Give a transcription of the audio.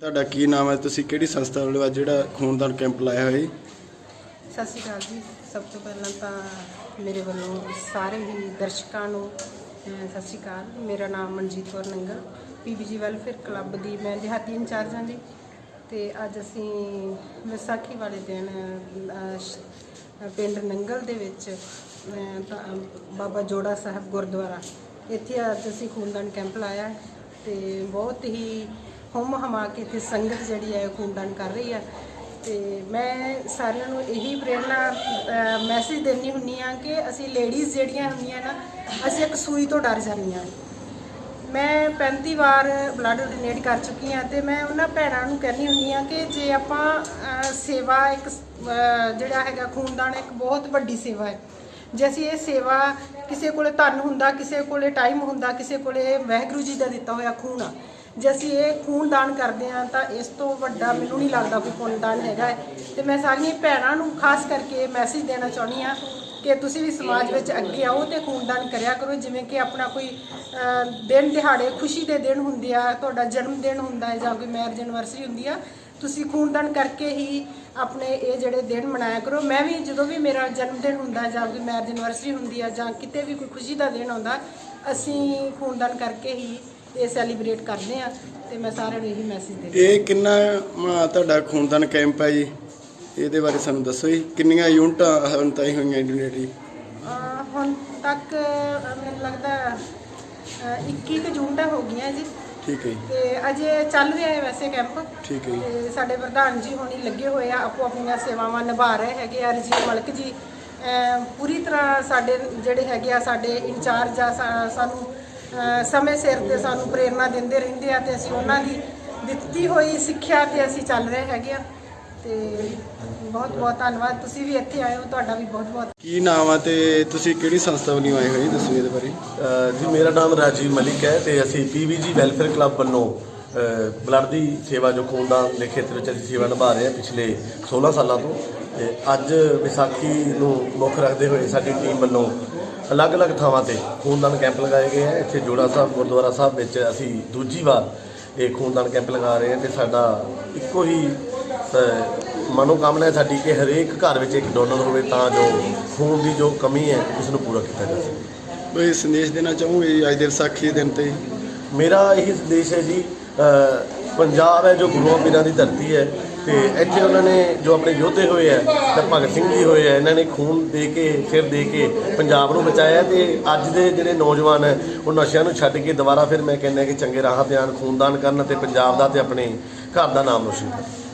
ਤੁਹਾਡਾ ਕੀ ਨਾਮ ਹੈ? ਤੁਸੀਂ ਕਿਹੜੀ ਸੰਸਥਾ ਵੱਲੋਂ ਅੱਜ ਜਿਹੜਾ ਖੂਨਦਾਨ ਕੈਂਪ ਲਾਇਆ ਹੋਇਆ ਜੀ। ਸਤਿ ਸ਼੍ਰੀ ਅਕਾਲ ਜੀ। ਸਭ ਤੋਂ ਪਹਿਲਾਂ ਤਾਂ ਮੇਰੇ ਵੱਲੋਂ ਸਾਰੇ ਹੀ ਦਰਸ਼ਕਾਂ ਨੂੰ ਅਹ, ਸਤਿ ਸ਼੍ਰੀ ਅਕਾਲ। ਮੇਰਾ ਨਾਮ Manjeet Kaur Nangal PBG welfare club ਦੀ ਮੈਂ ਦਿਹਾਤੀ ਇੰਚਾਰਜ ਹਾਂ ਜੀ। ਤੇ ਅੱਜ ਅਸੀਂ ਵਿਸਾਖੀ ਵਾਲੇ ਦਿਨ ਅਹ, ਸ਼- ਪਿੰਡ ਨੰਗਲ ਦੇ ਵਿੱਚ ਅਹ, ਤਾਂ, ਬਾਬਾ ਜੋੜਾ ਸਾਹਿਬ ਗੁਰਦੁਆਰਾ। ਇੱਥੇ ਅੱਜ ਅਸੀਂ ਖੂਨਦਾਨ ਕੈਂਪ ਲਾਇਆ ਹੈ ਤੇ ਬਹੁਤ ਹੀ ਹੁਮ ਹਮਾ ਕੇ ਇੱਥੇ ਸੰਗਤ ਜਿਹੜੀ ਹੈ ਉਹ ਖੂਨਦਾਨ ਕਰ ਰਹੀ ਹੈ ਤੇ ਮੈਂ ਸਾਰਿਆਂ ਨੂੰ ਇਹੀ ਪ੍ਰੇਰਣਾ ਮੈਸੇਜ ਦੇਣੀ ਹੁੰਨੀ ਆ ਕਿ ਅਸੀਂ ਲੇਡੀਜ਼ ਜਿਹੜੀਆਂ ਹੁੰਦੀਆਂ ਨਾ, ਅਸੀਂ ਇੱਕ ਸੂਈ ਤੋਂ ਡਰ ਜਾਂਦੀਆਂ। ਮੈਂ 35 ਵਾਰ ਬਲੱਡ ਡੋਨੇਟ ਕਰ ਚੁੱਕੀ ਹਾਂ ਤੇ ਮੈਂ ਉਹਨਾਂ ਭੈਣਾਂ ਨੂੰ ਕਹਿੰਦੀ ਹੁੰਦੀ ਆ ਕਿ ਜੇ ਆਪਾਂ ਸੇਵਾ ਇੱਕ ਜਿਹੜਾ ਹੈਗਾ ਖੂਨਦਾਨ ਇੱਕ ਬਹੁਤ ਵੱਡੀ ਸੇਵਾ ਹੈ। ਜੇ ਅਸੀਂ ਇਹ ਸੇਵਾ ਕਿਸੇ ਕੋਲੇ ਧਨ ਹੁੰਦਾ, ਕਿਸੇ ਕੋਲੇ ਟਾਈਮ ਹੁੰਦਾ, ਕਿਸੇ ਕੋਲੇ ਵਾਹਿਗੁਰੂ ਜੀ ਦਾ ਦਿੱਤਾ ਹੋਇਆ ਖੂਨ ਆ ਜੇ ਅਸੀਂ ਇਹ ਖੂਨਦਾਨ ਕਰਦੇ ਹਾਂ ਤਾਂ ਇਸ ਤੋਂ ਵੱਡਾ ਮੈਨੂੰ ਨਹੀਂ ਲੱਗਦਾ ਕੋਈ ਖੂਨਦਾਨ ਹੈਗਾ ਹੈ। ਤੇ ਮੈਂ ਸਾਰੀਆਂ ਭੈਣਾਂ ਨੂੰ ਖਾਸ ਕਰਕੇ ਮੈਸੇਜ ਦੇਣਾ ਚਾਹੁੰਦੀ ਹਾਂ ਕਿ ਤੁਸੀਂ ਵੀ ਸਮਾਜ ਵਿੱਚ ਅੱਗੇ ਆਓ ਤੇ ਖੂਨਦਾਨ ਕਰਿਆ ਕਰੋ ਜਿਵੇਂ ਕਿ ਆਪਣਾ ਕੋਈ ਦਿਨ ਦਿਹਾੜੇ ਖੁਸ਼ੀ ਦੇ ਦਿਨ ਹੁੰਦੇ ਆ, ਤੁਹਾਡਾ ਜਨਮ ਦਿਨ ਹੁੰਦਾ ਹੈ ਜਾਂ ਕੋਈ ਮੈਰਿਜ ਐਨਵਰਸਰੀ ਹੁੰਦੀ ਆ, ਤੁਸੀਂ ਖੂਨਦਾਨ ਕਰਕੇ ਹੀ ਆਪਣੇ ਇਹ ਜਿਹੜੇ ਦਿਨ ਮਨਾਇਆ ਕਰੋ ਮੈਂ ਵੀ ਜਦੋਂ ਵੀ ਮੇਰਾ ਜਨਮ ਦਿਨ ਹੁੰਦਾ ਜਾਂ ਕੋਈ ਮੈਰਿਜ ਐਨਵਰਸਰੀ ਹੁੰਦੀ ਆ ਜਾਂ ਕਿਤੇ ਵੀ ਕੋਈ ਖੁਸ਼ੀ ਦਾ ਦਿਨ ਆਉਂਦਾ, ਅਸੀਂ ਖੂਨਦਾਨ ਕਰਕੇ ਹੀ ਇਹ ਸੈਲੀਬ੍ਰੇਟ ਕਰਦੇ ਆ ਤੇ ਮੈਂ ਸਾਰਿਆਂ ਨੂੰ ਇਹੀ ਮੈਸੇਜ ਦੇ ਇਹ ਕਿੰਨਾ ਅਮ, ਤੁਹਾਡਾ ਖੂਨਦਾਨ ਕੈਂਪ ਹੈ ਜੀ? ਇਹਦੇ ਬਾਰੇ ਸਾਨੂੰ ਦੱਸੋ ਜੀ। ਕਿੰਨੀਆਂ ਯੂਨਿਟਾਂ ਹੁਣ ਤਾਈਂ ਹੋਈਆਂ ਡੋਨੇਟ ਜੀ ਅਹ ਹੁਣ ਤੱਕ ਅਹ, ਮੈਨੂੰ ਲੱਗਦਾ ਅਹ, 21 ਕੁ ਜੂਨ ਦਾ ਹੋ ਗਈਆਂ ਜੀ। ਠੀਕ ਹੈ ਜੀ। ਤੇ ਅਜੇ ਚੱਲ ਰਿਹਾ ਹੈ ਵੈਸੇ ਕੈਂਪ ਠੀਕ ਹੈ ਜੀ। ਤੇ ਸਾਡੇ ਪ੍ਰਧਾਨ ਜੀ ਹੋਣੀ ਲੱਗੇ ਹੋਏ ਆ ਆਪੋ ਆਪਣੀਆਂ ਸੇਵਾਵਾਂ ਨਿਭਾ ਰਹੇ ਹੈਗੇ ਆ। ਰਜੀਤ ਮਲਕ ਜੀ ਪੂਰੀ ਤਰ੍ਹਾਂ ਸਾਡੇ ਜਿਹੜੇ ਹੈਗੇ ਆ ਸਾਡੇ ਇੰਚਾਰਜ ਆ ਸਾ- ਸਾਨੂੰ ਸਮੇਂ ਸਿਰ ਤੇ ਸਾਨੂੰ ਪ੍ਰੇਰਣਾ ਦਿੰਦੇ ਰਹਿੰਦੇ ਆ ਤੇ ਅਸੀਂ ਉਹਨਾਂ ਦੀ ਦਿੱਤੀ ਹੋਈ ਸਿੱਖਿਆ ਤੇ ਅਸੀਂ ਚੱਲ ਰਹੇ ਹੈਗੇ ਆ। ਤੇ ਬਹੁਤ ਬਹੁਤ ਧੰਨਵਾਦ। ਤੁਸੀਂ ਵੀ ਇੱਥੇ ਆਏ ਹੋ ਤੁਹਾਡਾ ਵੀ ਬਹੁਤ ਬਹੁਤ ਕੀ ਨਾਮ ਆ ਤੇ ਤੁਸੀਂ ਕਿਹੜੀ ਸੰਸਥਾ ਵੱਲੋਂ ਆਏ ਹੋਏ ਜੀ? ਦੱਸੋ ਇਹਦੇ ਬਾਰੇ। ਜੀ ਮੇਰਾ ਨਾਮ ਰਾਜੀਵ ਮਲਿਕ ਹੈ ਤੇ ਅਸੀਂ ਪੀਵੀਜੀ ਵੈਲਫੇਅਰ ਕਲੱਬ ਵੱਲੋਂ ਬਲੱਡ ਦੀ ਸੇਵਾ ਜੋ ਖੂਨਦਾਨ ਦੇ ਖੇਤਰ ਵਿੱਚ ਅਸੀਂ ਸੇਵਾ ਨਿਭਾ ਰਹੇ ਹਾਂ ਪਿਛਲੇ 16 ਸਾਲਾਂ ਤੋਂ ਤੇ ਅੱਜ ਵਿਸਾਖੀ ਨੂੰ ਮੁੱਖ ਰੱਖਦੇ ਹੋਏ ਸਾਡੀ ਟੀਮ ਵੱਲੋਂ ਅਲੱਗ-ਅਲੱਗ ਥਾਵਾਂ ਤੇ ਖੂਨਦਾਨ ਕੈਂਪ ਲਗਾਏ ਗਏ ਹੈ ਇੱਥੇ ਜੋੜਾ ਸਾਹਿਬ ਗੁਰਦੁਆਰਾ ਸਾਹਿਬ ਵਿੱਚ ਅਸੀਂ ਦੂਜੀ ਵਾਰ ਇਹ ਖੂਨਦਾਨ ਕੈਂਪ ਲਗਾ ਰਹੇ ਹਾਂ ਤੇ ਸਾਡਾ ਇੱਕੋ ਹੀ ਮਨੋਕਾਮਨਾ ਹੈ ਸਾਡੀ ਕਿ ਹਰੇਕ ਘਰ ਵਿੱਚ ਇੱਕ ਡੋਨਰ ਹੋਵੇ ਤਾਂ ਜੋ ਖੂਨ ਦੀ ਜੋ ਕਮੀ ਹੈ ਉਸ ਨੂੰ ਪੂਰਾ ਕੀਤਾ ਜਾ ਸਕੇ। ਕੋਈ ਸੰਦੇਸ਼ ਦੇਣਾ ਚਾਹੋਗੇ ਅੱਜ ਦੇ ਵਿਸਾਖੀ ਦਿਨ ਤੇ। ਮੇਰਾ ਇਹ ਸੰਦੇਸ਼ ਹੈ ਜੀ ਪੰਜਾਬ ਹੈ ਜੋ ਗੁਰੂਆਂ ਪੀਰਾਂ ਦੀ ਧਰਤੀ ਹੈ ਤੇ ਇੱਥੇ ਉਹਨਾਂ ਨੇ ਜੋ ਆਪਣੇ ਯੋਧੇ ਹੋਏ ਹੈ ਤੇ ਭਗਤ ਸਿੰਘ ਜੀ ਹੋਏ ਹੈ ਇਹਨਾਂ ਨੇ ਖੂਨ ਦੇ ਕੇ ਫਿਰ ਦੇ ਕੇ ਪੰਜਾਬ ਨੂੰ ਬਚਾਇਆ ਤੇ ਅੱਜ ਦੇ ਜਿਹੜੇ ਨੌਜਵਾਨ ਹੈ ਉਹ ਨਸ਼ਿਆਂ ਨੂੰ ਛੱਡ ਕੇ ਦੁਬਾਰਾ ਫਿਰ ਮੈਂ ਕਹਿੰਦਾ ਕਿ ਚੰਗੇ ਰਾਹਾਂ ਤੇ ਆਉਣ ਖੂਨਦਾਨ ਕਰਨ ਤੇ ਪੰਜਾਬ ਦਾ ਤੇ ਆਪਣੇ ਘਰ ਦਾ ਨਾਮ ਰੋਸ਼ਨ ਕਰਨ।